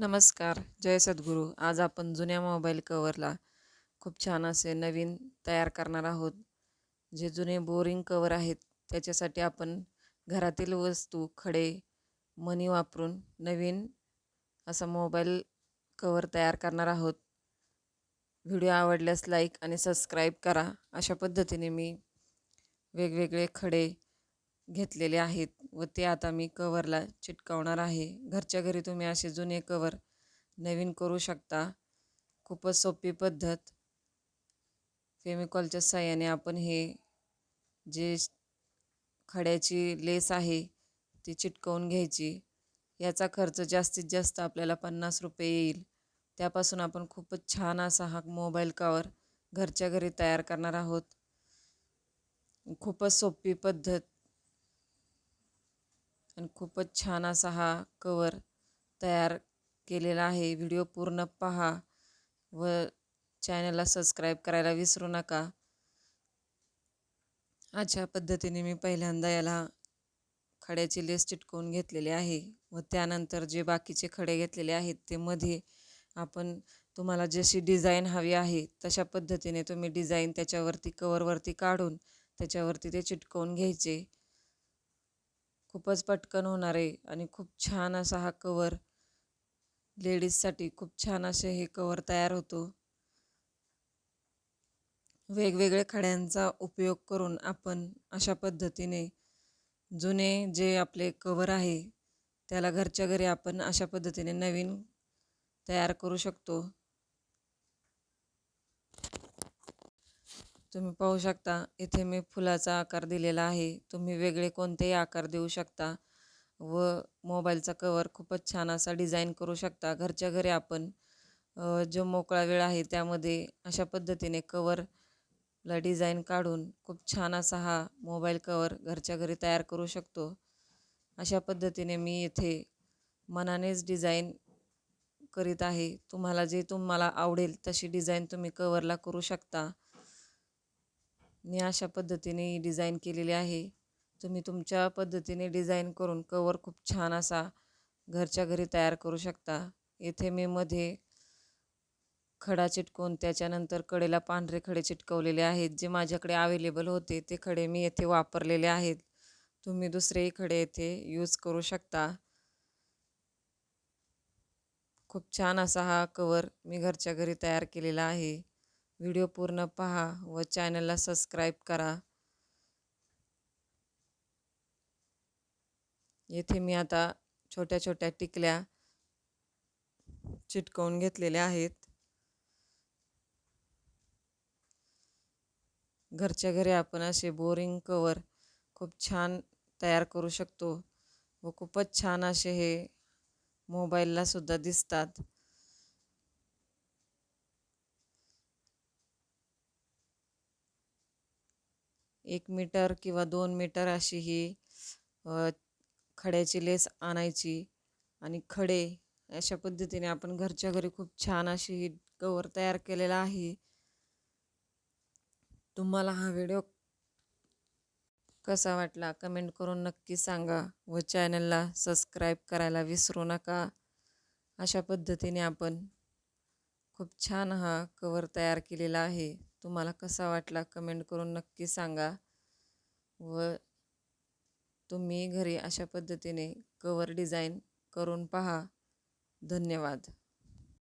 नमस्कार जय सद्गुरू. आज आपण जुन्या मोबाईल कवरला खूप छान असे नवीन तयार करणार आहोत. जे जुने बोरिंग कवर आहेत त्याच्यासाठी आपण घरातील वस्तू खडे मनी वापरून नवीन असा मोबाईल कवर तयार करणार आहोत. व्हिडिओ आवडल्यास लाईक आणि सबस्क्राईब करा. अशा पद्धतीने मी वेगवेगळे खडे घेतलेले आहेत व ते आता मी कवरला चिटकवणार आहे. घरच्या घरी तुम्ही असे जुने कवर नवीन करू शकता. खूपच सोपी पद्धत. फेमिकॉलच्या साह्याने आपण हे जे खड्याची लेस आहे ती चिटकवून घ्यायची. याचा खर्च जास्तीत जास्त आपल्याला पन्नास रुपये येईल. त्यापासून आपण खूपच छान असा हा मोबाईल कवर घरच्या घरी तयार करणार आहोत. खूपच सोपी पद्धत. आणि खूपच छान असा हा कवर तयार केलेला आहे. व्हिडिओ पूर्ण पहा व चॅनलला सबस्क्राईब करायला विसरू नका. अशा पद्धतीने मी पहिल्यांदा याला खड्याची लेस चिटकवून घेतलेली आहे व त्यानंतर जे बाकीचे खडे घेतलेले आहेत ते मध्ये आपण तुम्हाला जशी डिझाईन हवी आहे तशा पद्धतीने तुम्ही डिझाईन त्याच्यावरती कवरवरती काढून त्याच्यावरती ते चिटकवून घ्यायचे. खूपच पटकन होणार आहे आणि खूप छान असा हा कवर लेडीजसाठी खूप छान असे हे कवर तयार होतो. वेगवेगळ्या खड्यांचा उपयोग करून आपण अशा पद्धतीने जुने जे आपले कवर आहे त्याला घरच्या घरी आपण अशा पद्धतीने नवीन तयार करू शकतो. तुम्ही पाहू शकता इथे मी फुलाचा आकार दिलेला आहे. तुम्ही वेगळे कोणतेही आकार देऊ शकता व मोबाईलचा कवर खूपच छान असा डिझाईन करू शकता. घरच्या घरी आपण जो मोकळा वेळ आहे त्यामध्ये अशा पद्धतीने कवरला डिझाईन काढून खूप छान असा हा मोबाईल कवर घरच्या घरी तयार करू शकतो. अशा पद्धतीने मी इथे मनानेच डिझाईन करीत आहे. तुम्हाला जे तुम्हाला आवडेल तशी डिझाईन तुम्ही कवरला करू शकता. मी अशा पद्धतीने डिझाईन केलेली आहे. तुम्ही तुमच्या पद्धतीने डिझाईन करून कवर खूप छान असा घरच्या घरी तयार करू शकता. येथे मी मध्ये खडा चिटकून त्याच्यानंतर कडेला पांढरे खडे चिटकवलेले आहेत. जे माझ्याकडे अवेलेबल होते ते खडे मी येथे वापरलेले आहेत. तुम्ही दुसरेही खडे येथे यूज करू शकता. खूप छान असा हा कवर मी घरच्या घरी तयार केलेला आहे. व्हिडिओ पूर्ण पहा व चॅनलला सबस्क्राईब करा. येथे मी आता छोट्या छोट्या टिकल्या चिटकवून घेतलेल्या आहेत. घरच्या घरी आपण असे बोरिंग कवर खूप छान तयार करू शकतो व खूपच छान असे हे मोबाईलला सुद्धा दिसतात. एक मीटर किंवा दोन मीटर अशी ही खड्याची लेस आणायची आणि खडे अशा पद्धतीने आपण घरच्या घरी खूप छान अशी ही कवर तयार केलेला आहे. तुम्हाला हा व्हिडिओ कसा वाटला कमेंट करून नक्की सांगा व चॅनलला सबस्क्राईब करायला विसरू नका. अशा पद्धतीने आपण खूप छान हा कवर तयार केलेला आहे. तुम्हाला कसा वाटला कमेंट करून नक्की सांगा व तुम्ही घरी अशा पद्धतीने कवर डिझाईन करून पहा. धन्यवाद.